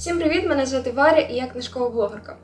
Всім привіт! Мене звати Варя і я книжкова блогерка.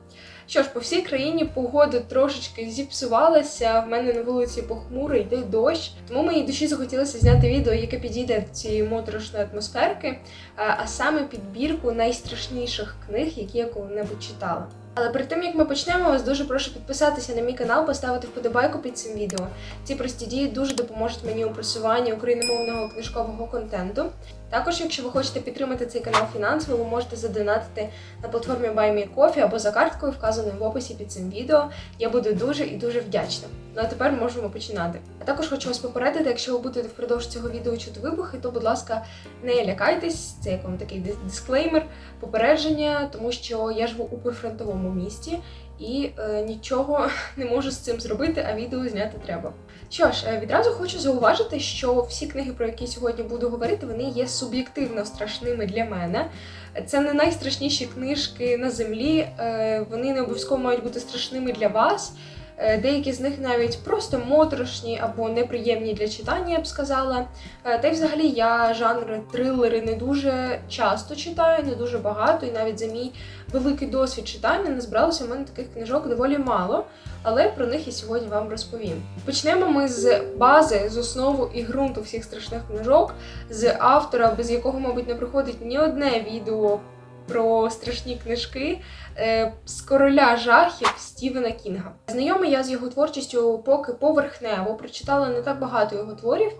Що ж, по всій країні погода трошечки зіпсувалася. В мене на вулиці похмуро йде дощ. Тому моїй душі захотілося зняти відео, яке підійде до цієї моторошної атмосферки, а саме підбірку найстрашніших книг, які я коли-небудь читала. Але перед тим як ми почнемо, вас дуже прошу підписатися на мій канал, поставити вподобайку під цим відео. Ці прості дії дуже допоможуть мені у просуванні україномовного книжкового контенту. Також, якщо ви хочете підтримати цей канал фінансово, ви можете задонатити на платформі BuyMeCoffee або за карткою, вказаною в описі під цим відео. Я буду дуже і дуже вдячна. Ну а тепер можемо починати. А також хочу вас попередити, якщо ви будете впродовж цього відео чути вибухи, то, будь ласка, не лякайтесь, це як вам такий дисклеймер, попередження, тому що я живу у прифронтовому місті і е, нічого не можу з цим зробити, а відео зняти треба. Що ж, е, відразу хочу зауважити, що всі книги, про які сьогодні буду говорити, вони є суб'єктивно страшними для мене. Це не найстрашніші книжки на землі, е, вони не обов'язково мають бути страшними для вас. Е, Деякі з них навіть просто моторошні або неприємні для читання, я б сказала. Е, Та й взагалі я жанр трилери не дуже часто читаю, не дуже багато, і навіть за мій великий досвід читання назбиралося в мене таких книжок доволі мало, але про них я сьогодні вам розповім. Почнемо ми з бази, з основу і ґрунту всіх страшних книжок, з автора, без якого, мабуть, не приходить ні одне відео про страшні книжки е, з короля жахів Стівена Кінга. Знайома я з його творчістю поки поверхнево, прочитала не так багато його творів,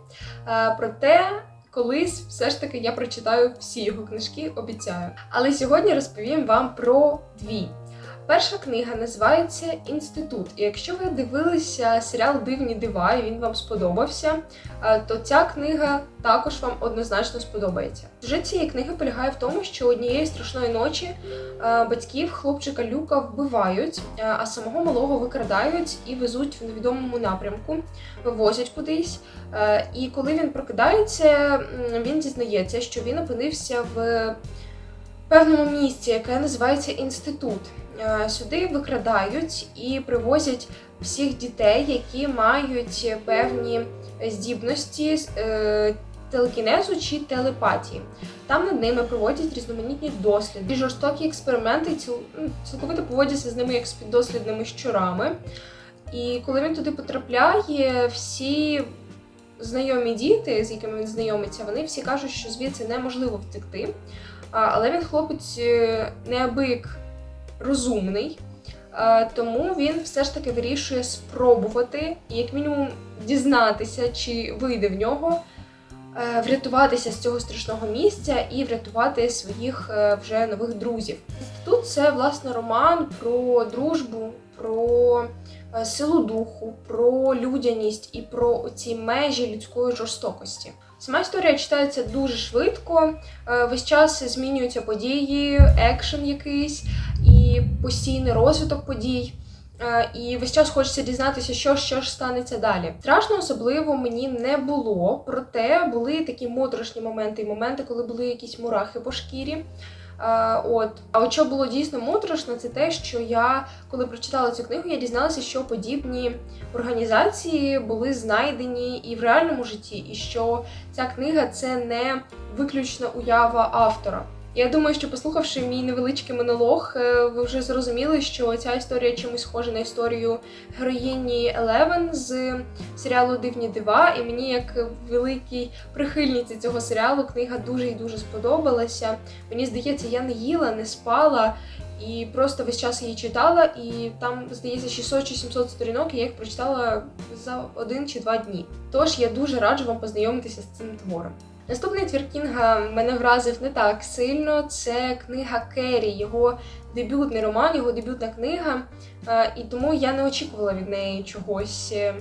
е, проте. Колись все ж таки я прочитаю всі його книжки, обіцяю. Але сьогодні розповім вам про дві. Перша книга називається Інститут. І якщо ви дивилися серіал Дивні дива і він вам сподобався, е, то ця книга також вам однозначно сподобається. Сюжет цієї книги полягає в тому, що однієї страшної ночі е, батьків хлопчика Люка вбивають, е, а самого малого викрадають і везуть в невідомому напрямку, вивозять кудись. І коли він прокидається, він дізнається, що він опинився в певному місці, яке називається інститут. Е, Сюди викрадають і привозять всіх дітей, які мають певні здібності е, телекінезу чи телепатії. Там над ними проводять різноманітні досліди, і жорстокі експерименти ну, цілковито поводяться з ними як з піддослідними щурами. І коли він туди потрапляє, всі знайомі діти, з якими він знайомиться, вони всі кажуть, що звідси неможливо втекти. Але він хлопець е, неабияк розумний, е, тому він все ж таки вирішує спробувати, і як мінімум дізнатися, чи вийде в нього е, врятуватися з цього страшного місця і врятувати своїх е, вже нових друзів. Тут це власне роман про дружбу, про силу духу, про людяність і про ці межі людської жорстокості. Сама історія читається дуже швидко, е, весь час змінюються події, екшен якийсь і постійний розвиток подій. Е, І весь час хочеться дізнатися, що, що ж станеться далі. Страшно особливо мені не було, проте були такі моторошні моменти, і моменти, коли були якісь мурахи по шкірі. Е, От, а от що було дійсно моторошно, це те, що я, коли прочитала цю книгу, я дізналася, що подібні організації були знайдені і в реальному житті, і що ця книга це не виключно уява автора. Я думаю, що послухавши мій невеличкий монолог, е, ви вже зрозуміли, що ця історія чимось схожа на історію героїні Елевен з серіалу Дивні дива. І мені, як великій прихильниці цього серіалу, книга дуже і дуже сподобалася. Мені здається, я не їла, не спала. І просто весь час її читала, і там, здається, 600 чи 700 сторінок, і я їх прочитала за один чи два дні. Тож я дуже раджу вам познайомитися з цим твором. Наступний твір Кінга мене вразив не так сильно. Це книга Керрі, його дебютний роман, його дебютна книга. І тому я не очікувала від неї чогось е,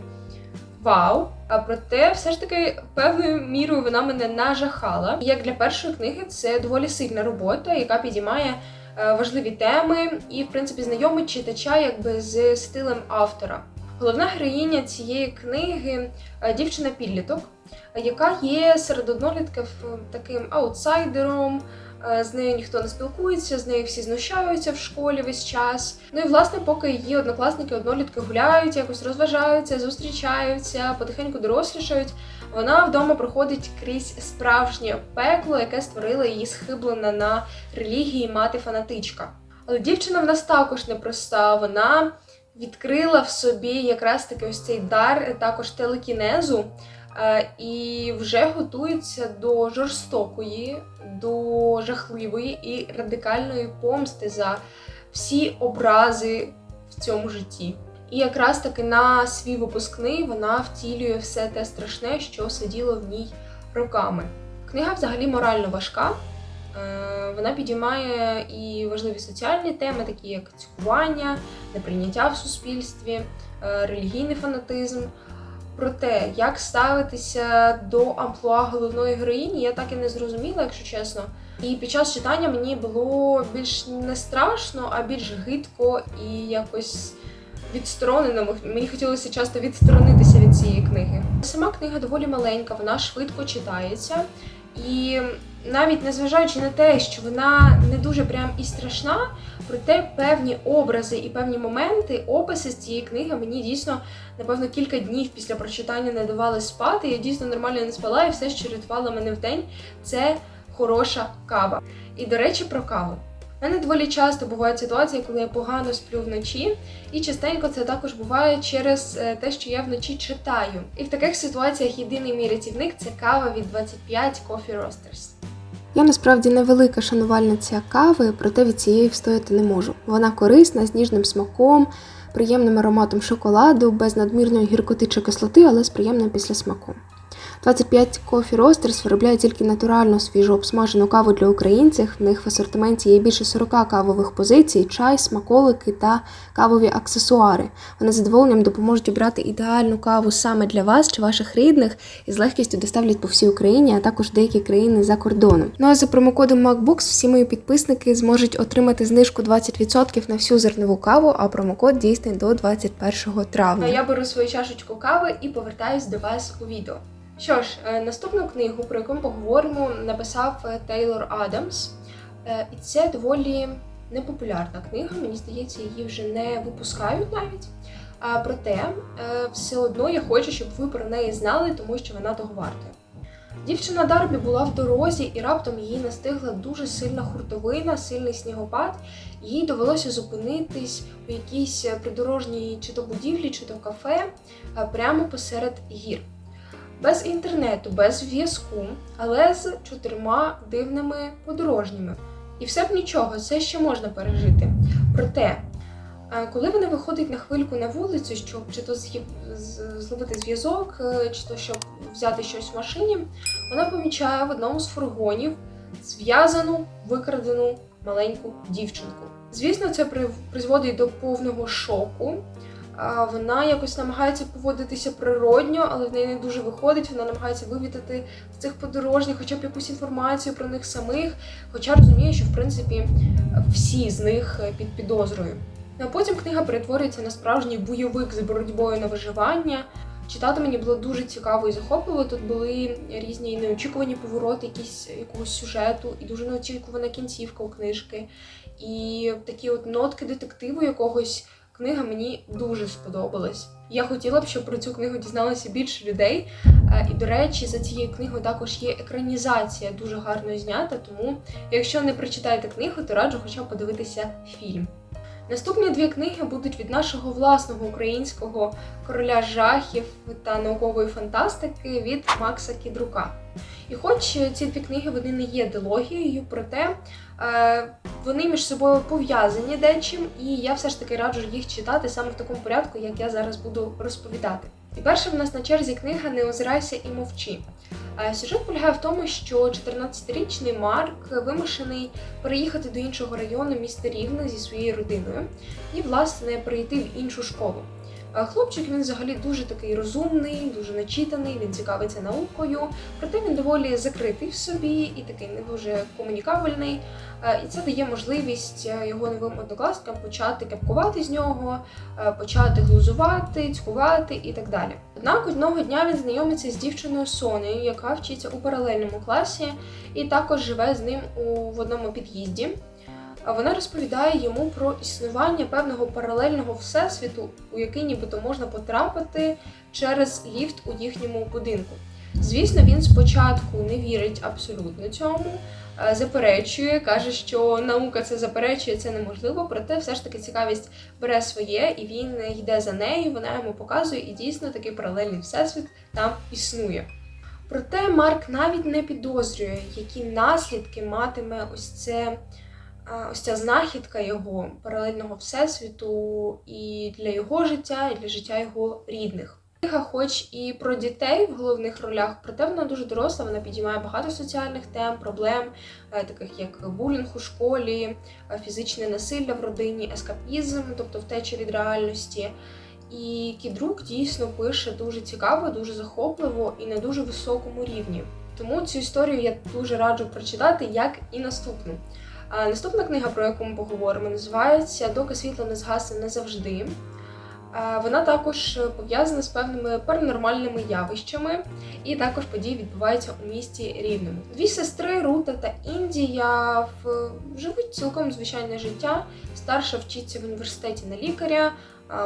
вау. А проте, все ж таки, певною мірою вона мене нажахала. Як для першої книги, це доволі сильна робота, яка підіймає е, важливі теми і, в принципі, знайомить читача якби з стилем автора. Головна героїня цієї книги е, дівчина-підліток, яка є серед однолітків е, таким аутсайдером, Е, З нею ніхто не спілкується, з нею всі знущаються в школі весь час. Ну і власне, поки її однокласники однолітки гуляють, якось розважаються, зустрічаються, потихеньку дорослішають. Вона вдома проходить крізь справжнє пекло, яке створила її схиблена на релігії мати фанатичка. Але дівчина в нас також непроста. Вона відкрила в собі якраз таки ось цей дар е, також телекінезу. е, І вже готується до жорстокої, до жахливої і радикальної помсти за всі образи в цьому житті. І якраз таки на свій випускний вона втілює все те страшне, що сиділо в ній роками. Книга взагалі морально важка. Е, Вона підіймає і важливі соціальні теми, такі як цькування, неприйняття в суспільстві, е, релігійний фанатизм. Про те, як ставитися до амплуа головної героїні, я так і не зрозуміла, якщо чесно. І під час читання мені було більш не страшно, а більш гидко і якось відсторонено. Мені хотілося часто відсторонитися від цієї книги. Сама книга доволі маленька, вона швидко читається. І навіть незважаючи на те, що вона не дуже прям і страшна, проте певні образи і певні моменти, описи з цієї книги мені дійсно, напевно, кілька днів після прочитання не давали спати. Я дійсно нормально не спала, і все, що рятувало мене в день, це хороша кава. І до речі, про каву. У мене доволі часто бувають ситуації, коли я погано сплю вночі, і частенько це також буває через е, те, що я вночі читаю. І в таких ситуаціях єдиний мій рятівник це кава від 25 Coffee Roasters. Я насправді невелика шанувальниця кави, проте від цієї встояти не можу. Вона корисна, з ніжним смаком, приємним ароматом шоколаду, без надмірної гіркоти чи кислоти, але з приємним післясмаком. 25 Coffee Roasters виробляє тільки натуральну свіжу обсмажену каву для українців. В них в асортименті є більше 40 кавових позицій, чай, смаколики та кавові аксесуари. Вони з задоволенням допоможуть обрати ідеальну каву саме для вас чи ваших рідних і з легкістю доставлять по всій Україні, а також деякі країни за кордоном. Ну а за промокодом MacBooks всі мої підписники зможуть отримати знижку 20% на всю зернову каву, а промокод дійсний до 21 травня. Я беру свою чашечку кави і повертаюсь до вас у відео. Що ж, е, наступну книгу, про яку ми поговоримо, написав е, Тейлор Адамс. Е, І це доволі непопулярна книга. Мені здається, її вже не випускають навіть. А проте, все одно я хочу, щоб ви про неї знали, тому що вона того варта. Дівчина Дарбі була в дорозі, і раптом її настигла дуже сильна хуртовина, сильний снігопад. Їй довелося зупинитись у якійсь придорожній чи то будівлі, чи то кафе прямо посеред гір. Без інтернету, без зв'язку, але з чотирма дивними подорожніми. І все б нічого, це ще можна пережити. Проте, е, коли вона виходить на хвильку на вулицю, щоб чи то зловити зв'язок, е, чи то щоб взяти щось в машині, вона помічає в одному з фургонів зв'язану, викрадену маленьку дівчинку. Звісно, це при- призводить до повного шоку. Вона якось намагається поводитися природньо, але в неї не дуже виходить. Вона намагається вивідати з цих подорожніх хоча б якусь інформацію про них самих, хоча розуміє, що в принципі всі з них е, під підозрою. Ну, а потім книга перетворюється на справжній бойовик з боротьбою на виживання. Читати мені було дуже цікаво і захопливо. Тут були різні неочікувані повороти якісь, якогось сюжету, і дуже неочікувана кінцівка у книжки. І такі от нотки детективу якогось книга мені дуже сподобалась. Я хотіла б, щоб про цю книгу дізналося більше людей. Е, І, до речі, за цією книгою також є екранізація дуже гарно знята. Тому, якщо не прочитаєте книгу, то раджу хоча б подивитися фільм. Наступні дві книги будуть від нашого власного українського короля жахів та наукової фантастики від Макса Кідрука. І хоч ці дві книги вони не є дилогією, проте вони між собою пов'язані дечим, і я все ж таки раджу їх читати саме в такому порядку, як я зараз буду розповідати. І перша в нас на черзі книга Не озирайся і мовчи. Е, Сюжет полягає в тому, що 14-річний Марк вимушений переїхати до іншого району міста Рівне зі своєю родиною і, власне, перейти в іншу школу. Е, Хлопчик він взагалі дуже такий розумний, дуже начитаний, він цікавиться наукою, проте він доволі закритий в собі і такий не дуже комунікабельний. Е, І це дає можливість е, його новим однокласникам почати кепкувати з нього, почати глузувати, цькувати і так далі. Однак одного дня він знайомиться з дівчиною Сонею, яка вчиться у паралельному класі, і також живе з ним у в одному під'їзді. А Вона розповідає йому про існування певного паралельного всесвіту, у який нібито можна потрапити через ліфт у їхньому будинку. Звісно, він спочатку не вірить абсолютно цьому, е, заперечує, каже, що наука це заперечує, це неможливо. Проте все ж таки цікавість бере своє, і він йде за нею. Вона йому показує, і дійсно такий паралельний всесвіт там існує. Проте Марк навіть не підозрює, які наслідки матиме ось це. Ось ця знахідка його паралельного всесвіту і для його життя, і для життя його рідних. Книга, хоч і про дітей в головних ролях, проте вона дуже доросла. Вона підіймає багато соціальних тем, проблем, е, таких як булінг у школі, е, фізичне насилля в родині, ескапізм, тобто втеча від реальності. І Кідрук дійсно пише дуже цікаво, дуже захопливо і на дуже високому рівні. Тому цю історію я дуже раджу прочитати, як і наступну. Наступна книга, про яку ми поговоримо, називається Доки світло не згасне назавжди. Вона також пов'язана з певними паранормальними явищами, і також події відбуваються у місті Рівному. Дві сестри Рута та Індія живуть цілком звичайне життя. Старша вчиться в університеті на лікаря,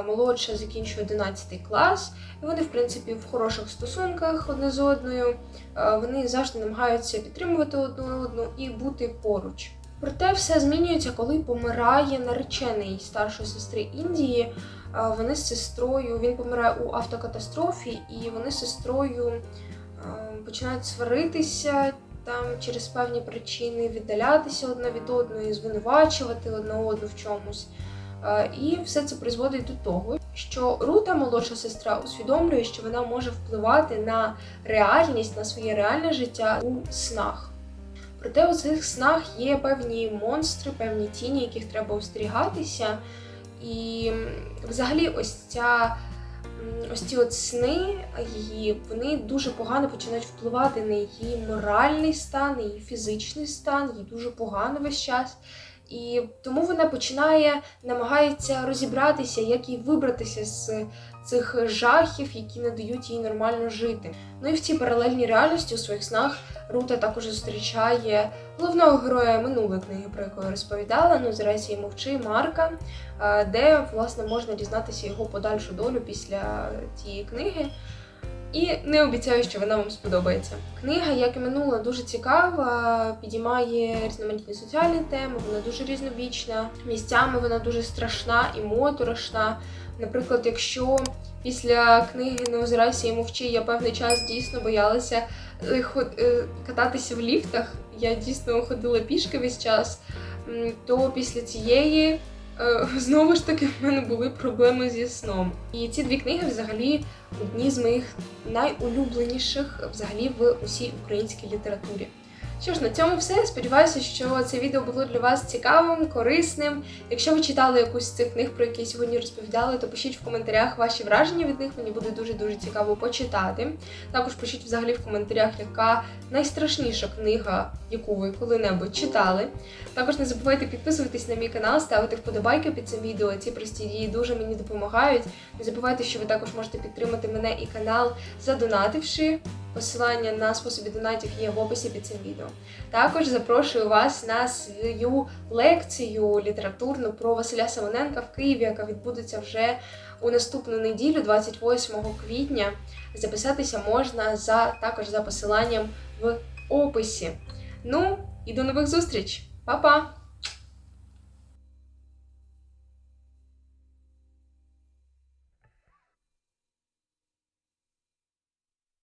молодша закінчує 11 клас. І вони, в принципі, в хороших стосунках одне з одною. Вони завжди намагаються підтримувати одну одну і бути поруч. Проте все змінюється, коли помирає наречений старшої сестри Індії. Вони з сестрою, він помирає у автокатастрофі, і вони з сестрою починають сваритися там через певні причини, віддалятися одна від одної, звинувачувати одна одну в чомусь. І все це призводить до того, що Рута, молодша сестра, усвідомлює, що вона може впливати на реальність, на своє реальне життя у снах. Проте у цих снах є певні монстри, певні тіні, яких треба остерігатися. І взагалі, ось ця ось ці от сни її, вони дуже погано починають впливати на її моральний стан, її фізичний стан, їй дуже погано весь час. І тому вона починає намагається розібратися, як їй вибратися з цих жахів, які не дають їй нормально жити. Ну і в цій паралельній реальності у своїх снах Рута також зустрічає головного героя минулої книги, про яку я розповідала, ну зреці мовчи Марка, е, де власне можна дізнатися його подальшу долю після цієї книги. І не обіцяю, що вона вам сподобається. Книга, як і минула, дуже цікава, підіймає різноманітні соціальні теми, вона дуже різнобічна. Місцями вона дуже страшна і моторошна. Наприклад, якщо після книги Не і мовчи, я певний час дійсно боялася е, е, кататися в ліфтах. Я дійсно ходила пішки весь час. То після цієї е, знову ж таки в мене були проблеми зі сном. І ці дві книги взагалі одні з моїх найулюбленіших взагалі в усій українській літературі. Що ж, на цьому все. Сподіваюся, що це відео було для вас цікавим, корисним. Якщо ви читали якусь з цих книг, про які сьогодні розповідала, то пишіть в коментарях ваші враження від них. Мені буде дуже дуже цікаво почитати. Також пишіть взагалі в коментарях, яка найстрашніша книга, яку ви коли-небудь читали. Також не забувайте підписуватись на мій канал, ставити вподобайки під цим відео. Ці прості дії дуже мені допомагають. Не забувайте, що ви також можете підтримати мене і канал, задонативши. Посилання на способи донатів є в описі під цим відео. Також запрошую вас на свою лекцію літературну про Василя Симоненка в Києві, яка відбудеться вже у наступну неділю, 28 квітня. Записатися можна за також за посиланням в описі. Ну і до нових зустріч! Па-па!